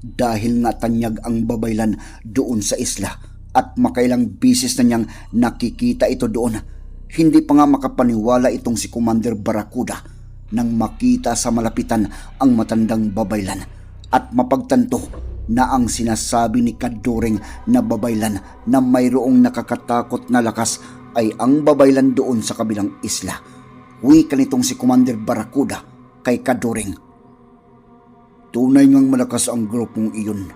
dahil nga tanyag ang babaylan doon sa isla at makailang bisis na niyang nakikita ito doon. Hindi pa nga makapaniwala itong si Commander Barracuda nang makita sa malapitan ang matandang babaylan at mapagtanto na ang sinasabi ni Kaduring na babaylan na mayroong nakakatakot na lakas ay ang babaylan doon sa kabilang isla. Wika nitong si Commander Barracuda kay Kaduring. Tunay ngang malakas ang grupong iyon,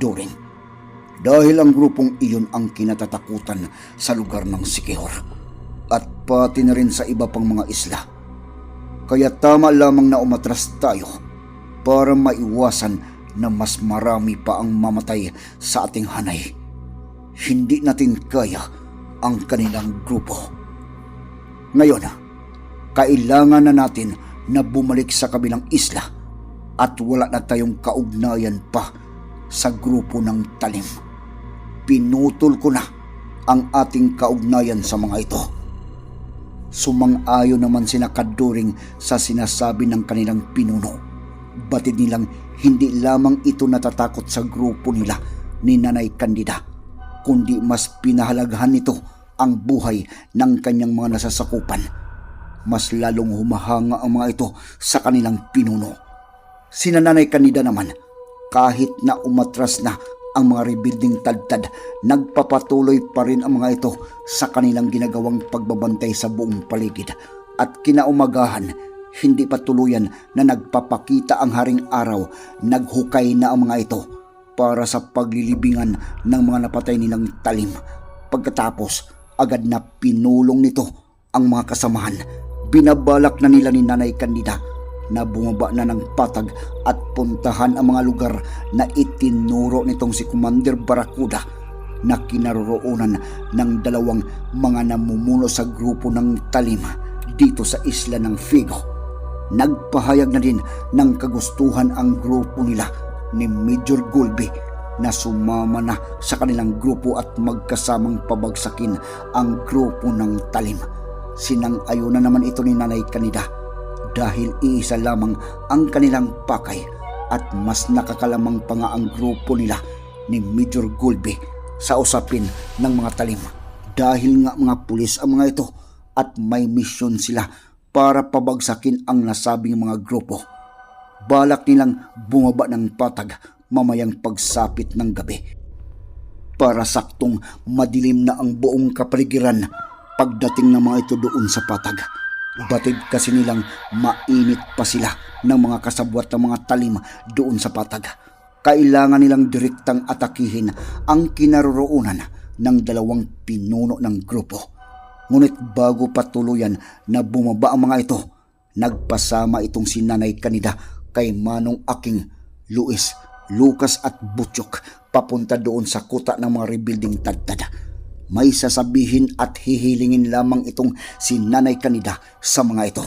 Doring. Dahil ang grupong iyon ang kinatatakutan sa lugar ng Sikihor. At pati na rin sa iba pang mga isla. Kaya tama lamang na umatras tayo para maiwasan na mas marami pa ang mamatay sa ating hanay. Hindi natin kaya ang kanilang grupo. Ngayon, kailangan na natin na bumalik sa kabilang isla at wala na tayong kaugnayan pa sa grupo ng talim. Pinutol ko na ang ating kaugnayan sa mga ito. Sumang-ayo naman sina Kaduring sa sinasabi ng kanilang pinuno. Batid nilang hindi lamang ito natatakot sa grupo nila ni Nanay Candida, kundi mas pinahalagahan nito ang buhay ng kanyang mga nasasakupan. Mas lalong humahanga ang mga ito sa kanilang pinuno. Sina Nanay Candida naman, kahit na umatras na ang mga rebuilding tadtad, nagpapatuloy pa rin ang mga ito sa kanilang ginagawang pagbabantay sa buong paligid. At kinaumagahan, hindi pa tuluyan na nagpapakita ang haring araw, naghukay na ang mga ito para sa paglilibingan ng mga napatay nilang talim. Pagkatapos, agad na pinulong nito ang mga kasamahan. Binabalak na nila ni Nanay Candida na bumaba na ng patag at puntahan ang mga lugar na itinuro nitong si Commander Barracuda na kinaroroonan ng dalawang mga namumuno sa grupo ng talim dito sa isla ng Figo. Nagpahayag na din ng kagustuhan ang grupo nila ni Major Gulby na sumama na sa kanilang grupo at magkasamang pabagsakin ang grupo ng talim. Sinang-ayo na naman ito ni Nanay Kanida dahil iisa lamang ang kanilang pakay at mas nakakalamang pa nga ang grupo nila ni Major Gulby sa usapin ng mga talim dahil nga mga pulis ang mga ito at may misyon sila para pabagsakin ang nasabing mga grupo. Balak nilang bumaba ng patag mamayang pagsapit ng gabi para saktong madilim na ang buong kapaligiran pagdating ng mga ito doon sa patag. Batid kasi nilang mainit pa sila ng mga kasabwat ng mga talim doon sa patag. Kailangan nilang direktang atakihin ang kinaroroonan ng dalawang pinuno ng grupo. Ngunit bago patuluyan na bumaba ang mga ito, nagpasama itong si Nanay Kanida kay Manong Aking, Luis, Lucas at Butchok papunta doon sa kuta ng mga rebuilding tadtad may sasabihin at hihilingin lamang itong si Nanay Kanida sa mga ito.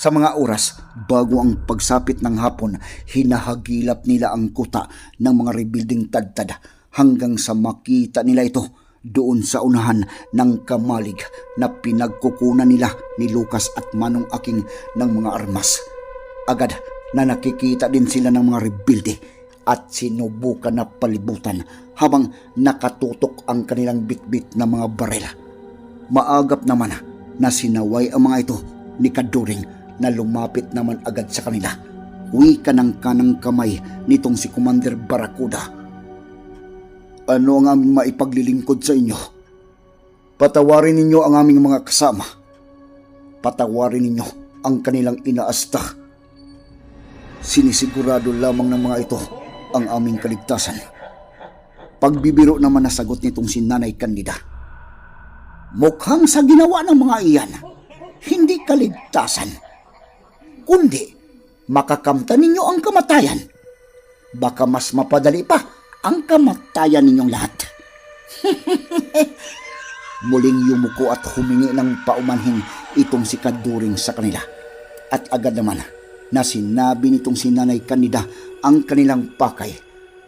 Sa mga oras, bago ang pagsapit ng hapon, hinahagilap nila ang kuta ng mga rebuilding tadtad hanggang sa makita nila ito doon sa unahan ng kamalig na pinagkukunan nila ni Lucas at Manong Aking ng mga armas. Agad na nakikita din sila ng mga rebuilde at sinubukan na palibutan habang nakatutok ang kanilang bitbit na mga barela. Maagap naman na sinaway ang mga ito ni Kaduring na lumapit naman agad sa kanila. Uwi ka ng kanang kamay nitong si Commander Barracuda. Ano ang aming maipaglilingkod sa inyo? Patawarin ninyo ang aming mga kasama. Patawarin ninyo ang kanilang inaasta. Sinisigurado lamang ng mga ito ang aming kaligtasan. Pagbibiro naman na sagot nitong si Nanay Candida. Mukhang sa ginawa ng mga iyan, hindi kaligtasan, kundi makakamta ninyo ang kamatayan. Baka mas mapadali pa ang kamatayan ninyong lahat. Muling yumuko at humingi ng paumanhin itong si Kaduring sa kanila. At agad naman na sinabi nitong si Nanay Candida ang kanilang pakay.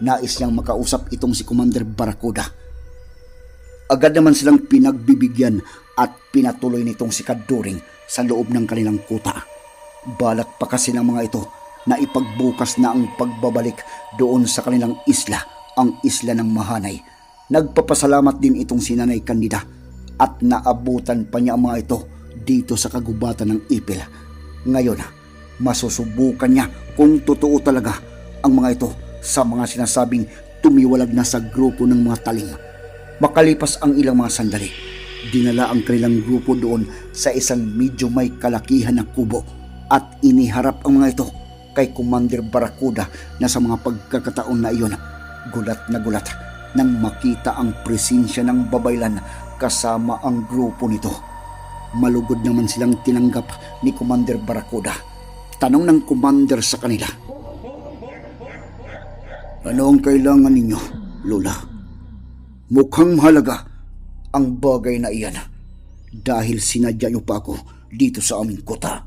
Nais niyang makausap itong si Commander Barakuda. Agad naman silang pinagbibigyan at pinatuloy nitong si Kaduring sa loob ng kanilang kuta. Balak pa kasi ng mga ito na ipagbukas na ang pagbabalik doon sa kanilang isla, ang isla ng Mahanay. Nagpapasalamat din itong si Nanay Candida at naabutan pa niya ang mga ito dito sa kagubatan ng Ipil. Ngayon, masusubukan niya kung totoo talaga ang mga ito sa mga sinasabing tumiwalag na sa grupo ng mga talim. Makalipas ang ilang mga sandali, dinala ang kanilang grupo doon sa isang medyo may kalakihan na kubo at iniharap ang mga ito kay Commander Barakuda na sa mga pagkakataon na iyon, gulat na gulat nang makita ang presensya ng babaylan kasama ang grupo nito. Malugod naman silang tinanggap ni Commander Barakuda. Tanong ng Commander sa kanila. Ano ang kailangan ninyo, Lola? Mukhang mahalaga ang bagay na iyan dahil sinadya niyo pa ako dito sa aming kota.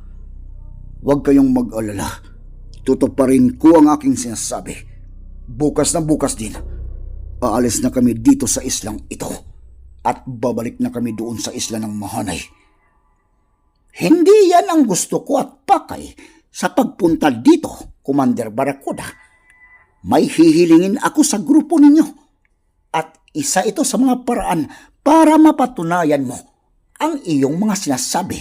Huwag kayong mag-alala. Tutuparin ko ang aking sinasabi. Bukas na bukas din, aalis na kami dito sa islang ito at babalik na kami doon sa isla ng Mahanay. Hindi yan ang gusto ko at pakay sa pagpunta dito, Commander Barakuda. May hihilingin ako sa grupo ninyo at isa ito sa mga paraan para mapatunayan mo ang iyong mga sinasabi.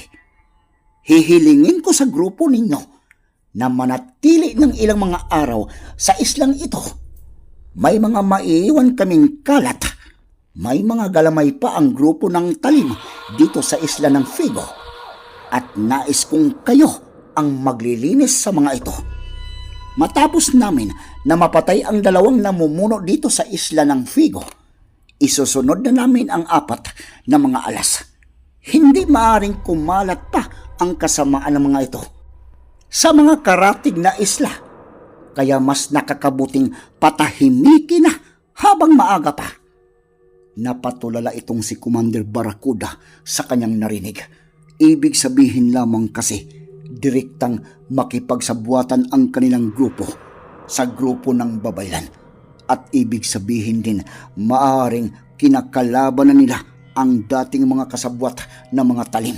Hihilingin ko sa grupo ninyo na manatili ng ilang mga araw sa islang ito. May mga maiiwan kaming kalat. May mga galamay pa ang grupo ng talim dito sa isla ng Figo. At nais kong kayo ang maglilinis sa mga ito. Matapos namin na mapatay ang dalawang namumuno dito sa isla ng Figo, isusunod na namin ang apat na mga alas. Hindi maaring kumalat pa ang kasamaan ng mga ito sa mga karatig na isla. Kaya mas nakakabuting patahimiki na habang maaga pa. Napatulala itong si Commander Barakuda sa kanyang narinig. Ibig sabihin lamang kasi, direktang makipagsabuatan ang kanilang grupo sa grupo ng babaylan. At ibig sabihin din, maaring kinakalaban na nila ang dating mga kasabwat na mga talim.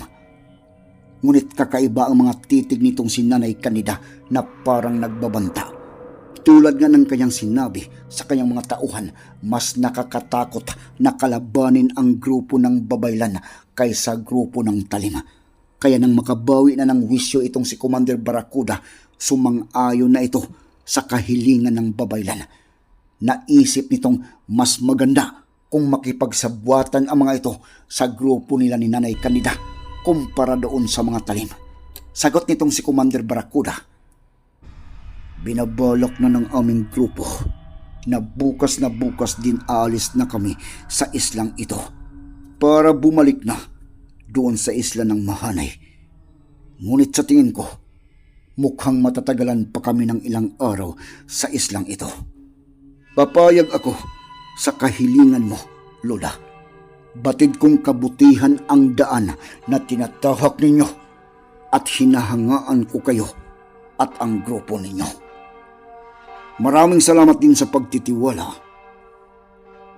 Ngunit kakaiba ang mga titig nitong si Nanay Kanida na parang nagbabanta. Tulad nga ng kanyang sinabi sa kanyang mga tauhan, mas nakakatakot na kalabanin ang grupo ng babaylan kaysa grupo ng talim. Kaya nang makabawi na ng wisyo itong si Commander Barakuda, sumang-ayon na ito sa kahilingan ng babaylan. Naisip nitong mas maganda kung makipagsabuatan ang mga ito sa grupo nila ni Nanay Kanida kumpara doon sa mga talim. Sagot nitong si Commander Barakuda, Binabalak na ng aming grupo na bukas na bukas din aalis na kami sa islang ito para bumalik na doon sa isla ng Mahanay. Ngunit sa tingin ko, mukhang matatagalan pa kami ng ilang araw sa islang ito. Papayag ako sa kahilingan mo, Lola. Batid kong kabutihan ang daan na tinatahak ninyo at hinahangaan ko kayo at ang grupo ninyo. Maraming salamat din sa pagtitiwala.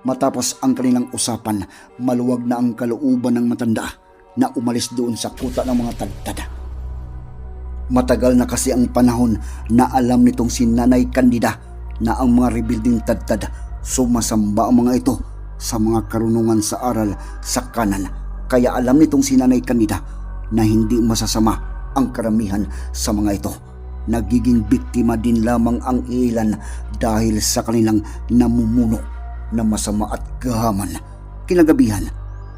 Matapos ang kanilang usapan, maluwag na ang kalooban ng matanda na umalis doon sa kuta ng mga tagtada. Matagal na kasi ang panahon na alam nitong si Nanay Candida na ang mga rebuilding tadtad sumasamba ang mga ito sa mga karunungan sa aral sa kanan. Kaya alam nitong si Nanay Candida na hindi masasama ang karamihan sa mga ito nagiging biktima din lamang ang ilan dahil sa kanilang namumuno na masama at gahaman. Kinagabihan,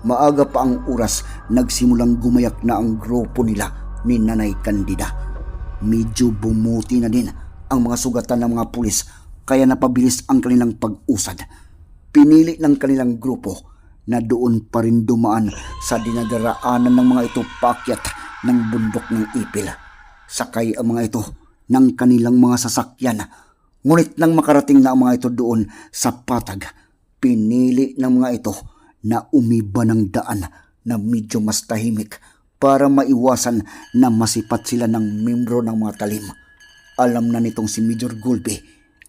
maaga pa ang oras nagsimulang gumayak na ang grupo nila ni Nanay Candida. Medyo bumuti na din ang mga sugatan ng mga pulis kaya napabilis ang kanilang pag-usad. Pinili ng kanilang grupo na doon pa rin dumaan sa dinadaraanan ng mga ito pakyat ng bundok ng ipil. Sakay ang mga ito ng kanilang mga sasakyan. Ngunit nang makarating na ang mga ito doon sa patag, pinili ng mga ito na umiba ng daan na medyo mas tahimik para maiwasan na masipat sila ng membro ng mga talim. Alam na nitong si Major Gulbe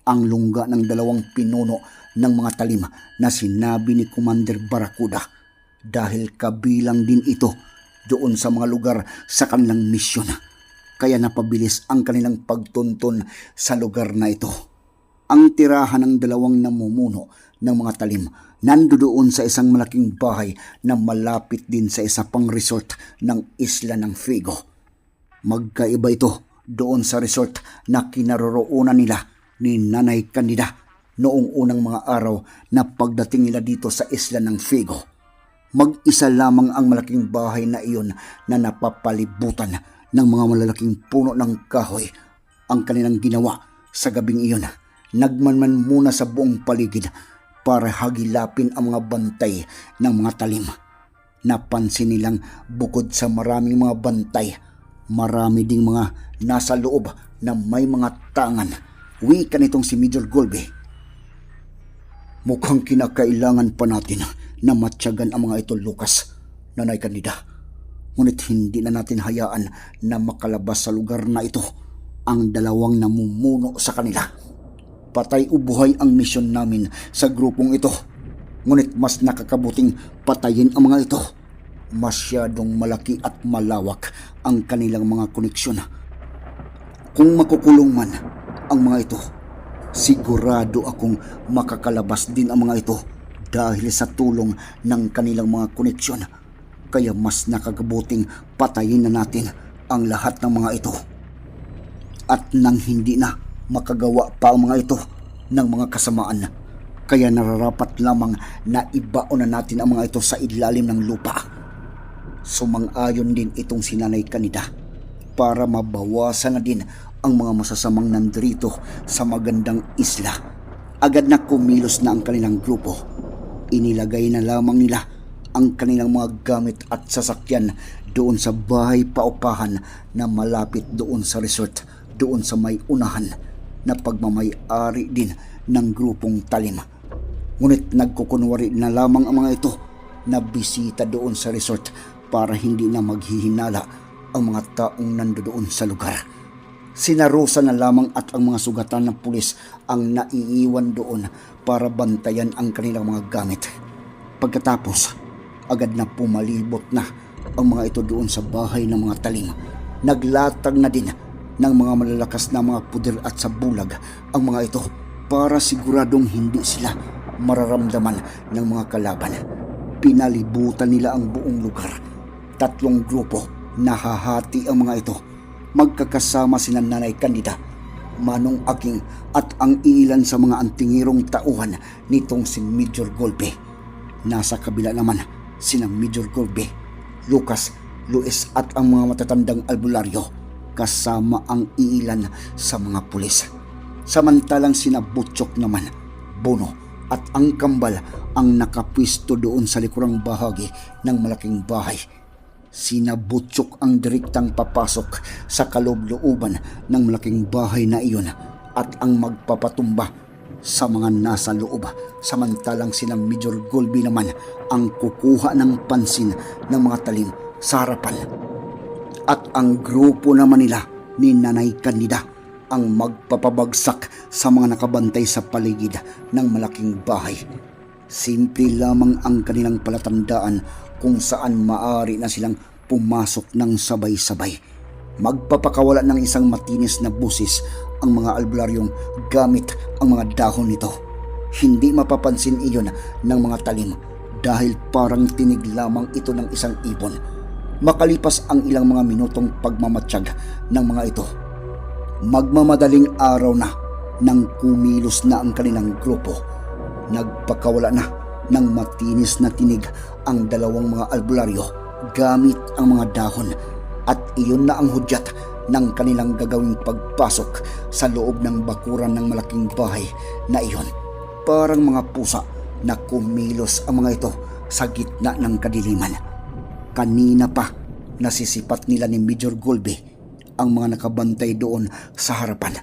ang lungga ng dalawang pinuno ng mga talim na sinabi ni Commander Barakuda dahil kabilang din ito doon sa mga lugar sa kanilang misyon. Kaya napabilis ang kanilang pagtuntun sa lugar na ito. Ang tirahan ng dalawang namumuno ng mga talim nandoon sa isang malaking bahay na malapit din sa isa pang resort ng isla ng Figo. Magkaiba ito doon sa resort na kinaroroonan nila ni Nanay Candida noong unang mga araw na pagdating nila dito sa isla ng Figo. Mag-isa lamang ang malaking bahay na iyon na napapalibutan ng mga malalaking puno ng kahoy. Ang kanilang ginawa sa gabing iyon, nagmanman muna sa buong paligid para hagilapin ang mga bantay ng mga talim. Napansin nilang bukod sa maraming mga bantay, marami ding mga nasa loob na may mga tangan. Wika nitong si Major Golbe. Mukhang kinakailangan pa natin na matyagan ang mga ito, Lucas, Nanay Kandida. Ngunit hindi na natin hayaan na makalabas sa lugar na ito ang dalawang namumuno sa kanila. Patay o buhay ang misyon namin sa grupong ito. Ngunit mas nakakabuting patayin ang mga ito. Masyadong malaki at malawak ang kanilang mga koneksyon. Kung makukulong man ang mga ito, sigurado akong makakalabas din ang mga ito dahil sa tulong ng kanilang mga koneksyon. Kaya mas nakakabuting patayin na natin ang lahat ng mga ito. At nang hindi na makagawa pa ang mga ito ng mga kasamaan, kaya nararapat lamang na ibaon na natin ang mga ito sa ilalim ng lupa. Sumang-ayon din itong sinanay kanida para mabawasan na din ang mga masasamang nandrito sa magandang isla. Agad na kumilos na ang kanilang grupo. Inilagay na lamang nila ang kanilang mga gamit at sasakyan doon sa bahay paupahan na malapit doon sa resort, doon sa may unahan na pagmamay-ari din ng grupong talim. Ngunit nagkukunwari na lamang ang mga ito na bisita doon sa resort para hindi na maghihinala ang mga taong nandoon sa lugar. Sinarusa na lamang at ang mga sugatan ng pulis ang naiiwan doon para bantayan ang kanilang mga gamit. Pagkatapos, agad na pumalibot na ang mga ito doon sa bahay ng mga talim. Naglatag na din ng mga malalakas na mga puder at sa bulag ang mga ito para siguradong hindi sila mararamdaman ng mga kalaban. Pinalibutan nila ang buong lugar. Tatlong grupo nahahati ang mga ito. Magkakasama sina Nanay Kandida, Manong Aking at ang ilan sa mga antingirong tauhan nitong si Major Golbe. Nasa kabila naman sina Major Golbe, Lucas, Luis at ang mga matatandang albularyo kasama ang ilan sa mga pulis. Samantalang sina Butchok naman, Bono at ang kambal ang nakapwisto doon sa likurang bahagi ng malaking bahay. Sina Butchok ang direktang papasok sa kaloob-looban ng malaking bahay na iyon at ang magpapatumba sa mga nasa loob. Samantalang sina Major Golby naman ang kukuha ng pansin ng mga talim sa harapan. At ang grupo naman nila ni Nanay Candida ang magpapabagsak sa mga nakabantay sa paligid ng malaking bahay. Simple lamang ang kanilang palatandaan kung saan maari na silang pumasok ng sabay-sabay. Magpapakawala ng isang matinis na busis ang mga albularyong gamit ang mga dahon nito. Hindi mapapansin iyon ng mga talim dahil parang tinig lamang ito ng isang ibon. Makalipas ang ilang mga minutong pagmamatsyag ng mga ito, magmamadaling araw na nang kumilos na ang kanilang grupo. Nagpakawala na ng matinis na tinig ang dalawang mga albularyo gamit ang mga dahon at iyon na ang hudyat ng kanilang gagawing pagpasok sa loob ng bakuran ng malaking bahay na iyon. Parang mga pusa na kumilos ang mga ito sa gitna ng kadiliman. Kanina pa nasisipat nila ni Major Golbe ang mga nakabantay doon sa harapan.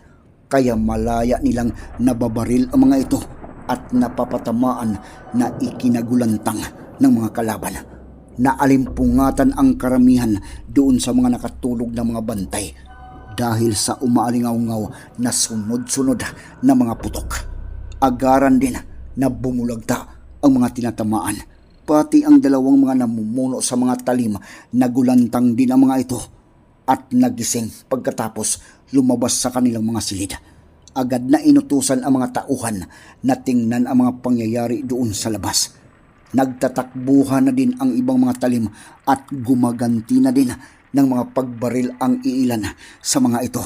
Kaya malaya nilang nababaril ang mga ito at napapatamaan na ikinagulantang ng mga kalaban. Naalimpungatan ang karamihan doon sa mga nakatulog na mga bantay dahil sa umaalingaw-ngaw na sunod-sunod na mga putok. Agaran din na bumulagta ang mga tinatamaan. Pati ang dalawang mga namumuno sa mga talim na gulantang din ang mga ito at nagising pagkatapos lumabas sa kanilang mga silid. Agad na inutusan ang mga tauhan na tingnan ang mga pangyayari doon sa labas. Nagtatakbuhan na din ang ibang mga talim at gumaganti na din ng mga pagbaril ang iilan sa mga ito.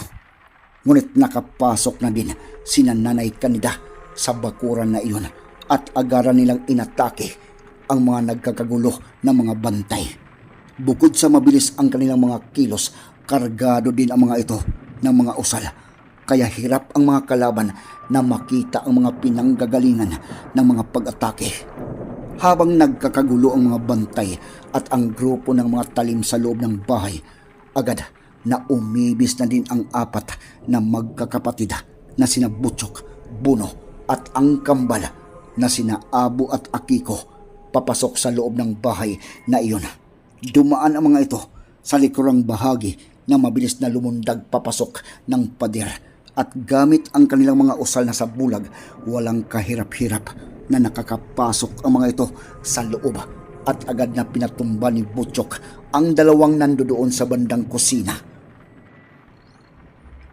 Ngunit nakapasok na din si Nanay Kanida sa bakuran na iyon at agaran nilang inatake ang mga nagkakagulo na mga bantay. Bukod sa mabilis ang kanilang mga kilos, kargado din ang mga ito ng mga usal. Kaya hirap ang mga kalaban na makita ang mga pinanggagalingan ng mga pag-atake. Habang nagkakagulo ang mga bantay at ang grupo ng mga talim sa loob ng bahay, agad na umibis na din ang apat na magkakapatid na sina Butchok, Buno at ang kambal na sina Abo at Akiko papasok sa loob ng bahay na iyon. Dumaan ang mga ito sa likurang bahagi na mabilis na lumundag papasok ng pader at gamit ang kanilang mga usal na sa bulag, walang kahirap-hirap na nakakapasok ang mga ito sa loob at agad na pinatumba ni Butchok ang dalawang nandoon sa bandang kusina.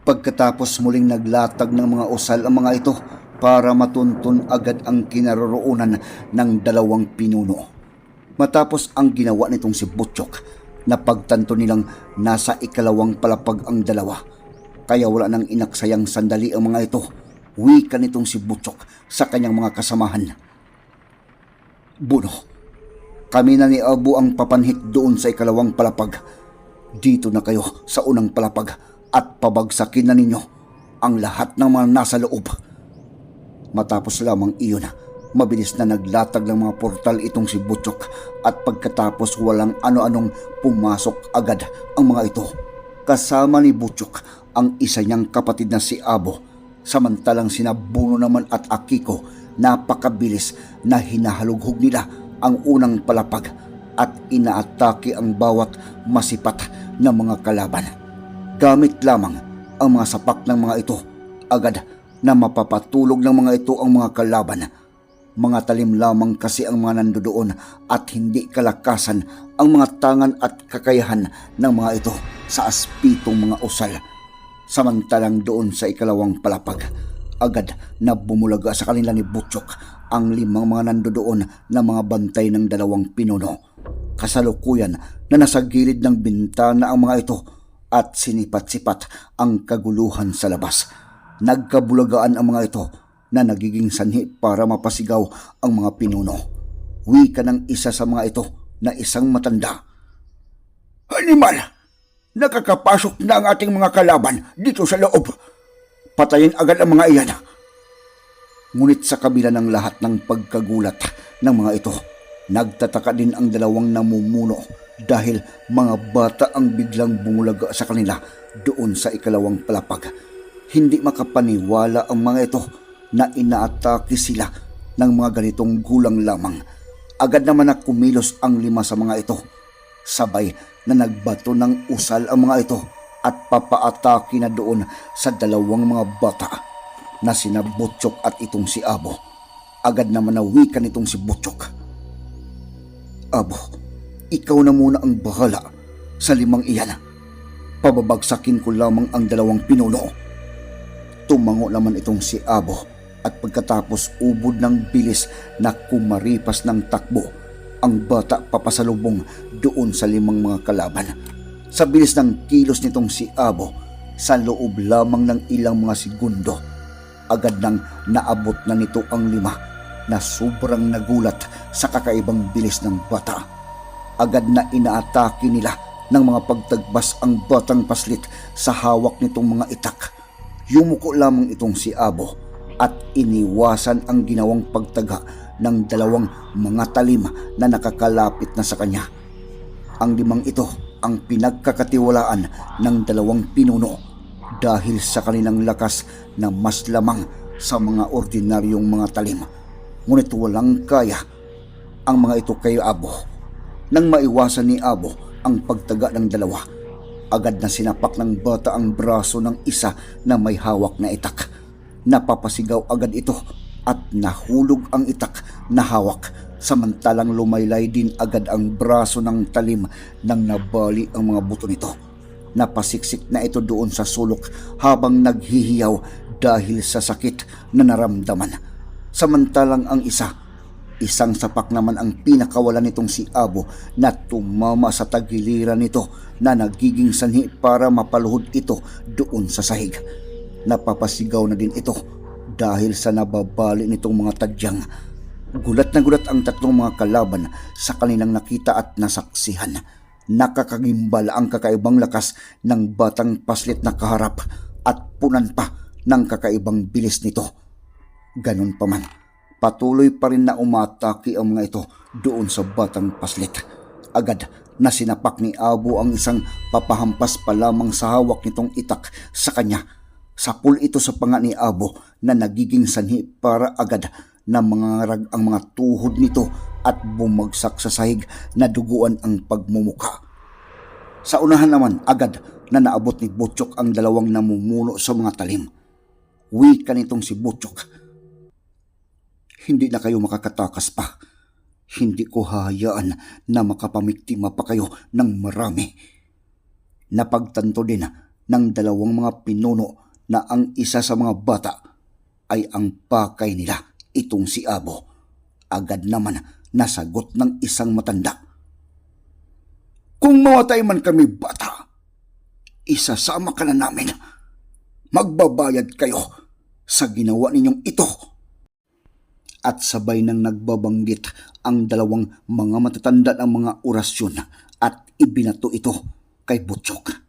Pagkatapos muling naglatag ng mga usal ang mga ito para matuntun agad ang kinaroroonan ng dalawang pinuno. Matapos ang ginawa nitong si Butchok, napagtanto nilang nasa ikalawang palapag ang dalawa. Kaya wala nang inaksayang sandali ang mga ito. Wika nitong si Butchok sa kanyang mga kasamahan. Buno, kami na ni Abu ang papanhik doon sa ikalawang palapag. Dito na kayo sa unang palapag at pabagsakin na ninyo ang lahat ng mga nasa loob. Matapos lamang iyon, mabilis na naglatag ng mga portal itong si Butchok at pagkatapos walang ano-anong pumasok agad ang mga ito. Kasama ni Butchok ang isa niyang kapatid na si Abo. Samantalang sina Buno naman at Akiko napakabilis na hinahalughog nila ang unang palapag at inaatake ang bawat masipat na mga kalaban. Gamit lamang ang mga sapak ng mga ito agad na mapapatulog ng mga ito ang mga kalaban. Mga talim lamang kasi ang mga nandoon at hindi kalakasan ang mga tangan at kakayahan ng mga ito sa aspitong mga usal. Samantalang doon sa ikalawang palapag, agad na bumulaga sa kanila ni Butchok ang limang mga nandoon na mga bantay ng dalawang pinuno. Kasalukuyan na nasa gilid ng bintana ang mga ito at sinipat-sipat ang kaguluhan sa labas. Nagkabulagaan ang mga ito na nagiging sanhi para mapasigaw ang mga pinuno. Wika ng isa sa mga ito na isang matanda. Animal! Nakakapasok na ang ating mga kalaban dito sa loob. Patayin agad ang mga iyan. Ngunit sa kabila ng lahat ng pagkagulat ng mga ito, nagtataka din ang dalawang namumuno dahil mga bata ang biglang bumulaga sa kanila doon sa ikalawang palapag. Hindi makapaniwala ang mga ito na inaatake sila ng mga ganitong gulang lamang. Agad naman na kumilos ang lima sa mga ito. Sabay na nagbato ng usal ang mga ito at papaatake na doon sa dalawang mga bata na sina Butchok at itong si Abo. Agad naman nawikan itong si Butchok. Abo, ikaw na muna ang bahala sa limang iyan. Pababagsakin ko lamang ang dalawang pinuno. Tumango naman itong si Abo at pagkatapos ubod ng bilis na kumaripas ng takbo ang bata papasalubong doon sa limang mga kalaban. Sa bilis ng kilos nitong si Abo, sa loob lamang ng ilang mga segundo, agad nang naabot na nito ang lima na sobrang nagulat sa kakaibang bilis ng bata. Agad na inaatake nila ng mga pagtagbas ang batang paslit sa hawak nitong mga itak. Yumuko lamang itong si Abo at iniwasan ang ginawang pagtaga ng dalawang mga talim na nakakalapit na sa kanya. Ang limang ito ang pinagkakatiwalaan ng dalawang pinuno dahil sa kanilang lakas na mas lamang sa mga ordinaryong mga talim. Ngunit walang kaya ang mga ito kay Abo. Nang maiwasan ni Abo ang pagtaga ng dalawa, agad na sinapak ng bata ang braso ng isa na may hawak na itak. Napapasigaw agad ito at nahulog ang itak na hawak samantalang lumaylay din agad ang braso ng talim nang nabali ang mga buto nito. Napasiksik na ito doon sa sulok habang naghihiyaw dahil sa sakit na naramdaman. Samantalang ang isa, isang sapak naman ang pinakawalan nitong si Abo na tumama sa tagiliran nito na nagiging sanhi para mapaluhod ito doon sa sahig. Napapasigaw na din ito dahil sa nababali nitong mga tadyang. Gulat na gulat ang tatlong mga kalaban sa kanilang nakita at nasaksihan. Nakakagimbal ang kakaibang lakas ng batang paslit na kaharap at punan pa ng kakaibang bilis nito. Ganun pa man, patuloy pa rin na umatake ang mga ito doon sa batang paslit. Agad na sinapak ni Abo ang isang papahampas pa lamang sa hawak nitong itak sa kanya. Sapul ito sa panga ni Abo na nagiging sanhi para agad na mangarag ang mga tuhod nito at bumagsak sa sahig na duguan ang pagmumuka. Sa unahan naman, agad na naabot ni Butchok ang dalawang namumuno sa mga talim. Wika nitong si Butchok. Hindi na kayo makakatakas pa. Hindi ko hahayaan na makapamiktima pa kayo ng marami. Napagtanto din ng dalawang mga pinuno na ang isa sa mga bata ay ang pakay nila, itong si Abo. Agad naman nasagot ng isang matanda. Kung mawatay man kami bata, isasama ka na namin. Magbabayad kayo sa ginawa ninyong ito. At sabay nang nagbabanggit ang dalawang mga matatanda ng mga orasyon at ibinato ito kay Butchok.